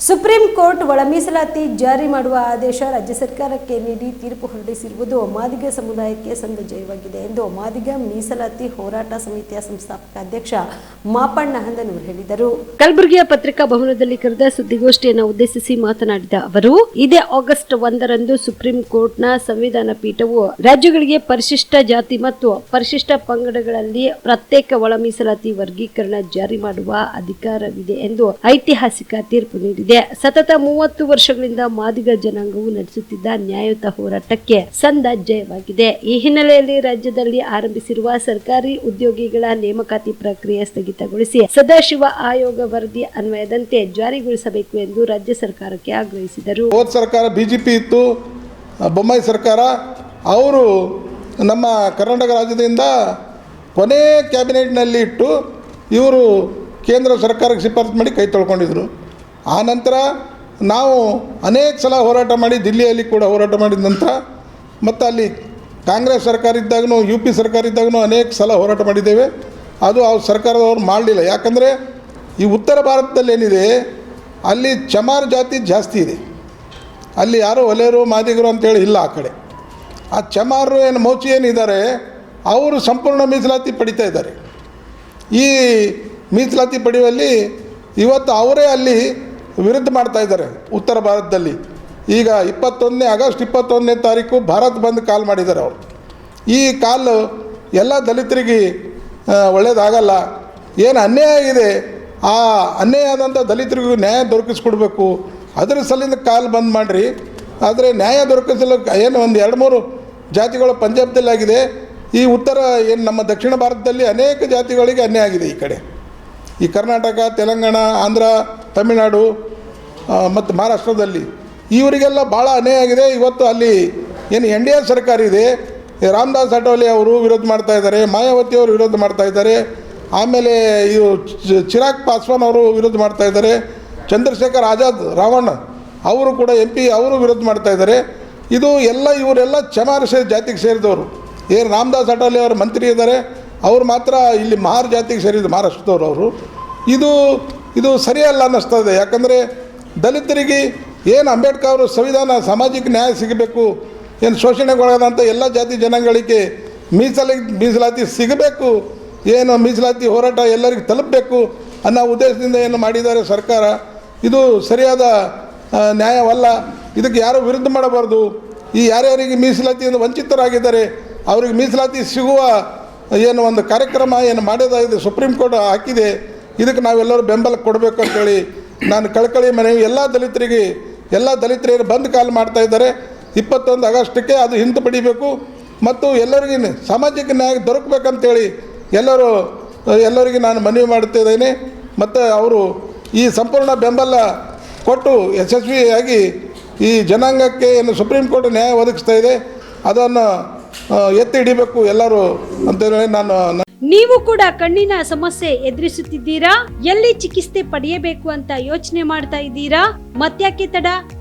Supreme court ಒಳ ಮೀಸಲಾತಿ ಜಾರಿ ಮಾಡುವ ಆದೇಶ ರಾಜ್ಯ ಸರ್ಕಾರಕ್ಕೆ ನೀಡಿ ತೀರ್ಪು ಹೊರಡಿಸಿರುವುದು ಮಾದಿಗ ಸಮುದಾಯಕ್ಕೆ ಸಂದ ಜಯವಾಗಿದೆ ಎಂದು ಮಾದಿಗ ಮೀಸಲಾತಿ ಹೋರಾಟ ಸಮಿತಿಯ ಸಂಸ್ಥಾಪಕ ಅಧ್ಯಕ್ಷ ಮಾಪಣ್ಣ ಹಂದನೂರ್ ಹೇಳಿದರು. ಕಲಬುರಗಿಯ ಪತ್ರಿಕಾ ಭವನದಲ್ಲಿ ಕರೆದ ಸುದ್ದಿಗೋಷ್ಠಿಯನ್ನು ಉದ್ದೇಶಿಸಿ ಮಾತನಾಡಿದ ಅವರು, ಇದೇ ಆಗಸ್ಟ್ ಒಂದರಂದು ಸುಪ್ರೀಂ ಕೋರ್ಟ್ನ ಸಂವಿಧಾನ ಪೀಠವು ರಾಜ್ಯಗಳಿಗೆ ಪರಿಶಿಷ್ಟ ಜಾತಿ ಮತ್ತು ಪರಿಶಿಷ್ಟ ಪಂಗಡಗಳಲ್ಲಿ ಪ್ರತ್ಯೇಕ ಒಳ ಮೀಸಲಾತಿ ವರ್ಗೀಕರಣ ಜಾರಿ ಮಾಡುವ ಅಧಿಕಾರವಿದೆ ಎಂದು ಐತಿಹಾಸಿಕ ತೀರ್ಪು ನೀಡಿದೆ. ಸತತ ಮೂವತ್ತು ವರ್ಷಗಳಿಂದ ಮಾದಿಗ ಜನಾಂಗವು ನಡೆಸುತ್ತಿದ್ದ ನ್ಯಾಯಯುತ ಹೋರಾಟಕ್ಕೆ ಸಂದ ಜಯವಾಗಿದೆ. ಈ ಹಿನ್ನೆಲೆಯಲ್ಲಿ ರಾಜ್ಯದಲ್ಲಿ ಆರಂಭಿಸಿರುವ ಸರ್ಕಾರಿ ಉದ್ಯೋಗಿಗಳ ನೇಮಕಾತಿ ಪ್ರಕ್ರಿಯೆ ಸ್ಥಗಿತಗೊಳಿಸಿ ಸದಾಶಿವ ಆಯೋಗ ವರದಿ ಅನ್ವಯದಂತೆ ಜಾರಿಗೊಳಿಸಬೇಕು ಎಂದು ರಾಜ್ಯ ಸರ್ಕಾರಕ್ಕೆ ಆಗ್ರಹಿಸಿದರು. ಸರ್ಕಾರ ಬಿಜೆಪಿ ಇತ್ತು. ಬೊಮ್ಮಾಯಿ ಸರ್ಕಾರ, ಅವರು ನಮ್ಮ ಕರ್ನಾಟಕ ರಾಜ್ಯದಿಂದ ಕೊನೆ ಕ್ಯಾಬಿನೆಟ್ನಲ್ಲಿ ಇಟ್ಟು ಇವರು ಕೇಂದ್ರ ಸರ್ಕಾರಕ್ಕೆ ಶಿಫಾರಸು ಮಾಡಿ ಕೈ ತೊಳ್ಕೊಂಡಿದ್ರು. ಆ ನಂತರ ನಾವು ಅನೇಕ ಸಲ ಹೋರಾಟ ಮಾಡಿ ದಿಲ್ಲಿಯಲ್ಲಿ ಕೂಡ ಹೋರಾಟ ಮಾಡಿದ ನಂತರ ಮತ್ತು ಅಲ್ಲಿ ಕಾಂಗ್ರೆಸ್ ಸರ್ಕಾರ ಇದ್ದಾಗೂ ಯು ಪಿ ಸರ್ಕಾರ ಇದ್ದಾಗೂ ಅನೇಕ ಸಲ ಹೋರಾಟ ಮಾಡಿದ್ದೇವೆ. ಅದು ಆ ಸರ್ಕಾರದವ್ರು ಮಾಡಲಿಲ್ಲ. ಯಾಕಂದರೆ ಈ ಉತ್ತರ ಭಾರತದಲ್ಲಿ ಏನಿದೆ, ಅಲ್ಲಿ ಚಮಾರ್ ಜಾತಿ ಜಾಸ್ತಿ ಇದೆ. ಅಲ್ಲಿ ಯಾರು ಒಲೆಯರು ಮಾದಿಗರು ಅಂತೇಳಿ ಇಲ್ಲ ಆ ಕಡೆ. ಆ ಚಮಾರರು ಏನು, ಮೋಚಿ ಏನಿದ್ದಾರೆ, ಅವರು ಸಂಪೂರ್ಣ ಮೀಸಲಾತಿ ಪಡಿತಾ ಇದ್ದಾರೆ. ಈ ಮೀಸಲಾತಿ ಪಡೆಯುವಲ್ಲಿ ಇವತ್ತು ಅವರೇ ಅಲ್ಲಿ ವಿರುದ್ಧ ಮಾಡ್ತಾ ಇದ್ದಾರೆ ಉತ್ತರ ಭಾರತದಲ್ಲಿ. ಈಗ ಇಪ್ಪತ್ತೊಂದನೇ, ಆಗಸ್ಟ್ ಇಪ್ಪತ್ತೊಂದನೇ ತಾರೀಕು ಭಾರತ್ ಬಂದ್ ಕಾಲ್ ಮಾಡಿದ್ದಾರೆ ಅವರು. ಈ ಕಾಲು ಎಲ್ಲ ದಲಿತರಿಗೆ ಒಳ್ಳೇದಾಗಲ್ಲ. ಏನು ಅನ್ಯಾಯ ಆಗಿದೆ ಆ ಅನ್ಯಾಯ ಆದಂಥ ದಲಿತರಿಗೂ ನ್ಯಾಯ ದೊರಕಿಸ್ಕೊಡ್ಬೇಕು. ಅದರ ಸಲಿಂದ ಕಾಲ್ ಬಂದ್ ಮಾಡಿರಿ. ಆದರೆ ನ್ಯಾಯ ದೊರಕಿಸಲು ಏನು ಒಂದು ಎರಡು ಮೂರು ಜಾತಿಗಳು ಪಂಜಾಬ್ದಲ್ಲಿ ಆಗಿದೆ. ಈ ಉತ್ತರ ಏನು ನಮ್ಮ ದಕ್ಷಿಣ ಭಾರತದಲ್ಲಿ ಅನೇಕ ಜಾತಿಗಳಿಗೆ ಅನ್ಯಾಯ ಆಗಿದೆ ಈ ಕಡೆ. ಈ ಕರ್ನಾಟಕ, ತೆಲಂಗಾಣ, ಆಂಧ್ರ, ತಮಿಳುನಾಡು ಮತ್ತು ಮಹಾರಾಷ್ಟ್ರದಲ್ಲಿ. ಇವರಿಗೆಲ್ಲ ಭಾಳ ಅನ್ಯಾಯ ಆಗಿದೆ. ಇವತ್ತು ಅಲ್ಲಿ ಏನು ಎನ್ ಡಿ ಎ ಸರ್ಕಾರ ಇದೆ. ರಾಮದಾಸ್ ಅಟೋಲೆ ಅವರು ವಿರೋಧ ಮಾಡ್ತಾ ಇದ್ದಾರೆ. ಮಾಯಾವತಿ ಅವರು ವಿರೋಧ ಮಾಡ್ತಾ ಇದ್ದಾರೆ. ಆಮೇಲೆ ಇವು ಚಿರಾಗ್ ಪಾಸ್ವಾನ್ ಅವರು ವಿರೋಧ ಮಾಡ್ತಾ ಇದ್ದಾರೆ. ಚಂದ್ರಶೇಖರ್ ಆಜಾದ್ ರಾವಣ್ಣ ಅವರು ಕೂಡ ಎಂ ಪಿ ಅವರು ವಿರೋಧ ಮಾಡ್ತಾ ಇದ್ದಾರೆ. ಇದು ಎಲ್ಲ ಇವರೆಲ್ಲ ಚಮಾರ ಸೇ ಜಾತಿಗೆ ಸೇರಿದವರು. ಏನು ರಾಮದಾಸ್ ಅಟೋಲೆ ಅವರು ಮಂತ್ರಿ ಇದ್ದಾರೆ. ಅವರು ಮಾತ್ರ ಇಲ್ಲಿ ಮಹಾರ್ ಜಾತಿಗೆ ಸೇರಿದ ಮಹಾರಾಷ್ಟ್ರದವರು ಅವರು. ಇದು ಇದು ಸರಿಯಲ್ಲ ಅನ್ನಿಸ್ತದೆ ಯಾಕಂದರೆ ದಲಿತರಿಗೆ ಏನು ಅಂಬೇಡ್ಕರ್ ಅವರು ಸಂವಿಧಾನ, ಸಾಮಾಜಿಕ ನ್ಯಾಯ ಸಿಗಬೇಕು, ಏನು ಶೋಷಣೆಗೊಳಗಾದಂಥ ಎಲ್ಲ ಜಾತಿ ಜನಗಳಿಗೆ ಮೀಸಲಿ ಮೀಸಲಾತಿ ಸಿಗಬೇಕು, ಏನು ಮೀಸಲಾತಿ ಹೋರಾಟ ಎಲ್ಲರಿಗೂ ತಲುಪಬೇಕು ಅನ್ನೋ ಉದ್ದೇಶದಿಂದ ಏನು ಮಾಡಿದ್ದಾರೆ ಸರ್ಕಾರ, ಇದು ಸರಿಯಾದ ನ್ಯಾಯವಲ್ಲ, ಇದಕ್ಕೆ ಯಾರೂ ವಿರುದ್ಧ ಮಾಡಬಾರ್ದು, ಈ ಯಾರ್ಯಾರಿಗೆ ಮೀಸಲಾತಿಯಿಂದ ವಂಚಿತರಾಗಿದ್ದಾರೆ, ಅವ್ರಿಗೆ ಮೀಸಲಾತಿ ಸಿಗುವ, ಏನು ಒಂದು ಕಾರ್ಯಕ್ರಮ ಏನು ಮಾಡೋದಾಗಿದೆ ಸುಪ್ರೀಂ ಕೋರ್ಟ್ ಹಾಕಿದೆ, ಇದಕ್ಕೆ ನಾವೆಲ್ಲರೂ ಬೆಂಬಲ ಕೊಡಬೇಕು ಅಂತೇಳಿ ನಾನು ಕಳ್ಕಳಿ ಮನೆ ಎಲ್ಲ ದಲಿತರಿಗೆ, ಎಲ್ಲ ದಲಿತರೇನು ಬಂದ್ ಕಾಲ್ ಮಾಡ್ತಾ ಇದ್ದಾರೆ. ಇಪ್ಪತ್ತೊಂದು ಆಗಸ್ಟಕ್ಕೆ ಅದು ಹಿಂದೆ ಪಡಿಬೇಕು. ಮತ್ತು ಎಲ್ಲರಿಗೂ ಸಾಮಾಜಿಕ ನ್ಯಾಯ ದೊರಕಬೇಕಂತೇಳಿ ಎಲ್ಲರೂ, ಎಲ್ಲರಿಗೆ ನಾನು ಮನವಿ ಮಾಡುತ್ತಿದ್ದೇನೆ ಮತ್ತು ಅವರು ಈ ಸಂಪೂರ್ಣ ಬೆಂಬಲ ಕೊಟ್ಟು ಯಶಸ್ವಿಯಾಗಿ ಈ ಜನಾಂಗಕ್ಕೆ ಏನು ಸುಪ್ರೀಂ ಕೋರ್ಟ್ ನ್ಯಾಯ ಒದಗಿಸ್ತಾ ಇದೆ. ಅದನ್ನು ಎತ್ತಿ ಹಿಡಿಬೇಕು ಎಲ್ಲರೂ ಅಂತೇಳಿ ನಾನು ನೀವು ಕೂಡ ಕಣ್ಣಿನ ಸಮಸ್ಯೆ ಎದುರಿಸುತ್ತಿದ್ದೀರಾ? ಎಲ್ಲಿ ಚಿಕಿತ್ಸೆ ಪಡೆಯಬೇಕು ಅಂತ ಯೋಚನೆ ಮಾಡ್ತಾ ಇದ್ದೀರಾ? ಮತ್ತ್ಯಾಕೆ ತಡ?